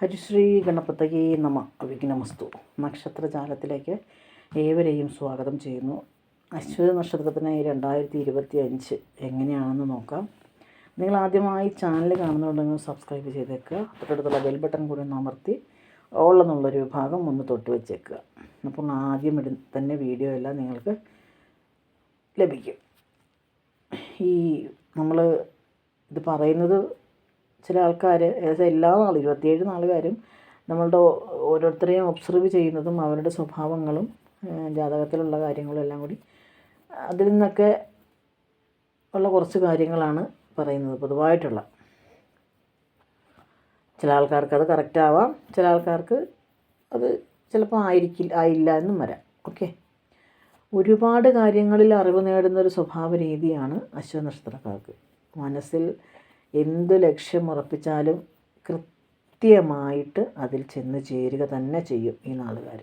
ഹരിശ്രീ ഗണപതയെ നമ. വിഘ്നമസ്തു നക്ഷത്രജാലത്തിലേക്ക് ഏവരെയും സ്വാഗതം ചെയ്യുന്നു. അശ്വതി നക്ഷത്രത്തിന് രണ്ടായിരത്തി ഇരുപത്തി അഞ്ച് എങ്ങനെയാണെന്ന് നോക്കാം. നിങ്ങൾ ആദ്യമായി ചാനൽ കാണുന്നുണ്ടെങ്കിൽ സബ്സ്ക്രൈബ് ചെയ്തേക്കുക. തൊട്ടടുത്തുള്ള ബെൽ ബട്ടൺ കൂടി ഒന്ന് അമർത്തി ഓൾ എന്നുള്ളൊരു വിഭാഗം ഒന്ന് തൊട്ട് വെച്ചേക്കുക. അപ്പോൾ ആദ്യം ഇട തന്നെ വീഡിയോ എല്ലാം നിങ്ങൾക്ക് ലഭിക്കും. ഈ നമ്മൾ ഇത് പറയുന്നത് ചില ആൾക്കാർ ഏകദേശം എല്ലാ നാളും ഇരുപത്തിയേഴ് നാളുകാരും നമ്മളുടെ ഓരോരുത്തരെയും ഒബ്സർവ് ചെയ്യുന്നതും അവരുടെ സ്വഭാവങ്ങളും ജാതകത്തിലുള്ള കാര്യങ്ങളും എല്ലാം കൂടി അതിൽ നിന്നൊക്കെ ഉള്ള കുറച്ച് കാര്യങ്ങളാണ് പറയുന്നത് പൊതുവായിട്ടുള്ള. ചില ആൾക്കാർക്ക് അത് കറക്റ്റ് ആവാം ചില ആൾക്കാർക്ക് അത് ചിലപ്പോൾ ആയിരിക്കില്ല ആയില്ല എന്നും വരാം. ഓക്കെ ഒരുപാട് കാര്യങ്ങളിൽ അറിവ് നേടുന്ന ഒരു സ്വഭാവ രീതിയാണ് അശ്വനക്ഷത്രക്കാർക്ക്. മനസ്സിൽ എന്ത് ലക്ഷ്യം ഉറപ്പിച്ചാലും കൃത്യമായിട്ട് അതിൽ ചെന്ന് ചേരുക തന്നെ ചെയ്യും ഈ നാളുകാർ.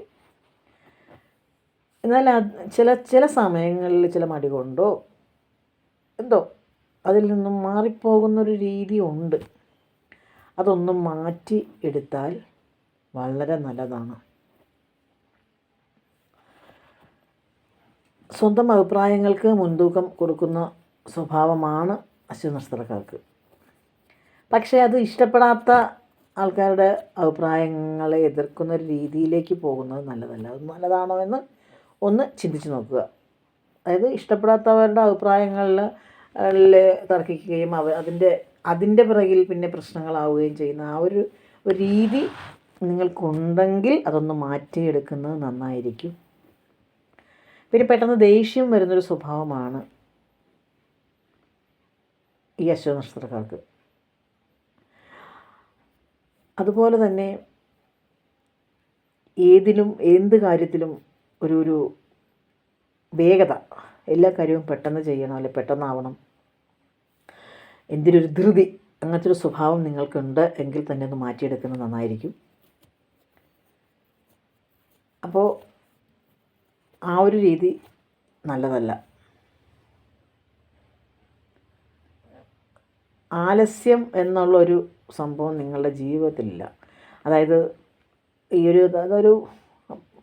എന്നാൽ ചില ചില സമയങ്ങളിൽ ചില മടി കൊണ്ടോ എന്തോ അതിൽ നിന്നും മാറിപ്പോകുന്നൊരു രീതി ഉണ്ട്. അതൊന്നും മാറ്റി എടുത്താൽ വളരെ നല്ലതാണ്. സ്വന്തം അഭിപ്രായങ്ങൾക്ക് മുൻതൂക്കം കൊടുക്കുന്ന സ്വഭാവമാണ് അശ്വനക്ഷത്രക്കാർക്ക് പക്ഷേ അത് ഇഷ്ടപ്പെടാത്ത ആൾക്കാരുടെ അഭിപ്രായങ്ങളെ എതിർക്കുന്ന ഒരു രീതിയിലേക്ക് പോകുന്നത് നല്ലതല്ല. അത് നല്ലതാണോ എന്ന് ഒന്ന് ചിന്തിച്ച് നോക്കുക. അതായത് ഇഷ്ടപ്പെടാത്തവരുടെ അഭിപ്രായങ്ങളിൽ തർക്കിക്കുകയും അവ അതിന്റെ അതിന്റെ പിറകിൽ പിന്നെ പ്രശ്നങ്ങളാവുകയും ചെയ്യുന്ന ആ ഒരു രീതി നിങ്ങൾക്കുണ്ടെങ്കിൽ അതൊന്ന് മാറ്റിയെടുക്കുന്നത് നന്നായിരിക്കും. പിന്നെ പെട്ടെന്ന് ദേഷ്യം വരുന്നൊരു സ്വഭാവമാണ് ഈ അശ്വനക്ഷത്രക്കാർക്ക്. അതുപോലെ തന്നെ ഏതിലും എന്ത് കാര്യത്തിലും ഒരു ഒരു വേഗത എല്ലാ കാര്യവും പെട്ടെന്ന് ചെയ്യണം അല്ലെ പെട്ടെന്നാവണം. എന്തിനൊരു ധൃതി അങ്ങനത്തെ ഒരു സ്വഭാവം നിങ്ങൾക്കുണ്ട് എങ്കിൽ തന്നെ ഒന്ന് മാറ്റിയെടുക്കുന്നത് നന്നായിരിക്കും. അപ്പോൾ ആ ഒരു രീതി നല്ലതല്ല. ആലസ്യം എന്നുള്ളൊരു സംഭവം നിങ്ങളുടെ ജീവിതത്തിലില്ല. അതായത് ഈ ഒരു അതൊരു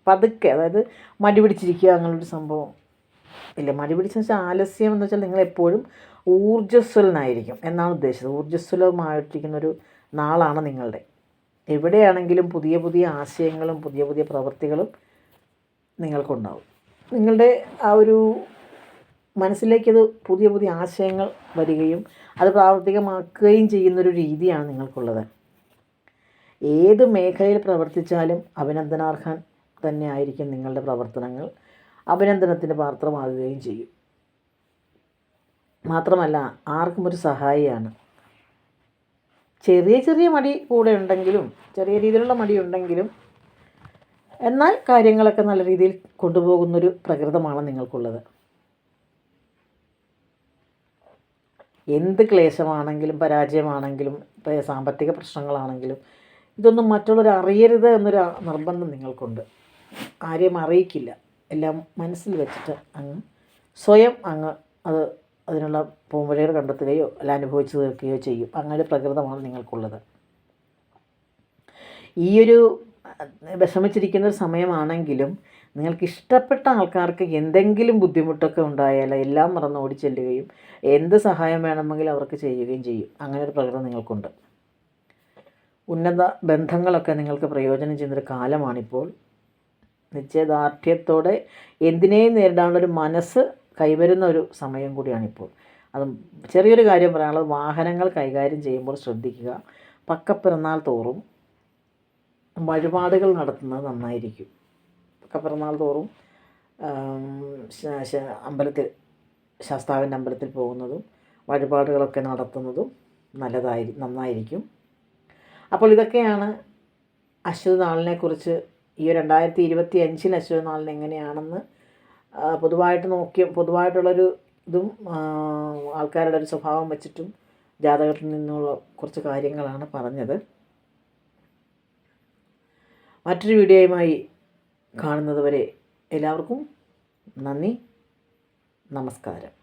പതുക്കെ അതായത് മടി പിടിച്ചിരിക്കുക അങ്ങനൊരു സംഭവം ഇല്ല. മടി പിടിച്ചെന്ന് വെച്ചാൽ ആലസ്യം എന്ന് വെച്ചാൽ നിങ്ങളെപ്പോഴും ഊർജസ്വലനായിരിക്കും എന്നാണ് ഉദ്ദേശിച്ചത്. ഊർജസ്വലമായിട്ടിരിക്കുന്നൊരു നാളാണ് നിങ്ങളുടെ. എവിടെയാണെങ്കിലും പുതിയ പുതിയ ആശയങ്ങളും പുതിയ പുതിയ പ്രവൃത്തികളും നിങ്ങൾക്കുണ്ടാവും. നിങ്ങളുടെ ആ ഒരു മനസ്സിലേക്കത് പുതിയ പുതിയ ആശയങ്ങൾ വരികയും അത് പ്രാവർത്തികമാക്കുകയും ചെയ്യുന്നൊരു രീതിയാണ് നിങ്ങൾക്കുള്ളത്. ഏത് മേഖലയിൽ പ്രവർത്തിച്ചാലും അഭിനന്ദനാർഹൻ തന്നെ ആയിരിക്കും നിങ്ങളുടെ പ്രവർത്തനങ്ങൾ. അഭിനന്ദനത്തിന് പാത്രമാകുകയും ചെയ്യും. മാത്രമല്ല ആർക്കും ഒരു സഹായിയാണ്. ചെറിയ ചെറിയ മടി കൂടെ ഉണ്ടെങ്കിലും ചെറിയ രീതിയിലുള്ള മടി ഉണ്ടെങ്കിലും എന്നാൽ കാര്യങ്ങളൊക്കെ നല്ല രീതിയിൽ കൊണ്ടുപോകുന്നൊരു പ്രകൃതമാണ് നിങ്ങൾക്കുള്ളത്. എന്ത് ക്ലേശമാണെങ്കിലും പരാജയമാണെങ്കിലും ഇപ്പോൾ സാമ്പത്തിക പ്രശ്നങ്ങളാണെങ്കിലും ഇതൊന്നും മറ്റുള്ളവർ അറിയരുത് എന്നൊരു നിർബന്ധം നിങ്ങൾക്കുണ്ട്. ആരെയും അറിയിക്കില്ല. എല്ലാം മനസ്സിൽ വെച്ചിട്ട് അങ്ങ് സ്വയം അങ്ങ് അത് അതിനുള്ള പോംവഴികൾ കണ്ടെത്തുകയോ അല്ല അനുഭവിച്ചു തീർക്കുകയോ ചെയ്യും. അങ്ങനെ പ്രകൃതമാണ് നിങ്ങൾക്കുള്ളത്. ഈയൊരു വിഷമിച്ചിരിക്കുന്ന ഒരു സമയമാണെങ്കിലും നിങ്ങൾക്ക് ഇഷ്ടപ്പെട്ട ആൾക്കാർക്ക് എന്തെങ്കിലും ബുദ്ധിമുട്ടൊക്കെ ഉണ്ടായാൽ എല്ലാം മറന്ന് ഓടി ചെല്ലുകയും എന്ത് സഹായം വേണമെങ്കിലും അവർക്ക് ചെയ്യുകയും ചെയ്യും. അങ്ങനെ ഒരു പ്രകൃതം നിങ്ങൾക്കുണ്ട്. ഉന്നത ബന്ധങ്ങളൊക്കെ നിങ്ങൾക്ക് പ്രയോജനം ചെയ്യുന്നൊരു കാലമാണിപ്പോൾ. നിശ്ചയദാർഢ്യത്തോടെ എന്തിനേയും നേരിടാനുള്ളൊരു മനസ്സ് കൈവരുന്ന ഒരു സമയം കൂടിയാണിപ്പോൾ. അത് ചെറിയൊരു കാര്യം പറയാനുള്ളത് വാഹനങ്ങൾ കൈകാര്യം ചെയ്യുമ്പോൾ ശ്രദ്ധിക്കുക. പക്കപ്പിറന്നാൾ തോറും വഴിപാടുകൾ നടത്തുന്നത് നന്നായിരിക്കും. പക്കപ്പിറന്നാൾ തോറും അമ്പലത്തിൽ ശാസ്താവിന്റെ അമ്പലത്തിൽ പോകുന്നതും വഴിപാടുകളൊക്കെ നടത്തുന്നതും നല്ലതായി നന്നായിരിക്കും. അപ്പോൾ ഇതൊക്കെയാണ് അശ്വതിനാളിനെക്കുറിച്ച് ഈ രണ്ടായിരത്തി ഇരുപത്തി അഞ്ചിൽ അശ്വതിനാളിന് എങ്ങനെയാണെന്ന് പൊതുവായിട്ട് നോക്കിയ പൊതുവായിട്ടുള്ളൊരു ഇതും ആൾക്കാരുടെ ഒരു സ്വഭാവം വെച്ചിട്ടും ജാതകത്തിൽ നിന്നുള്ള കുറച്ച് കാര്യങ്ങളാണ് പറഞ്ഞത്. മറ്റൊരു വീഡിയോയുമായി കാണുന്നത് വരെ എല്ലാവർക്കും നന്ദി നമസ്കാരം.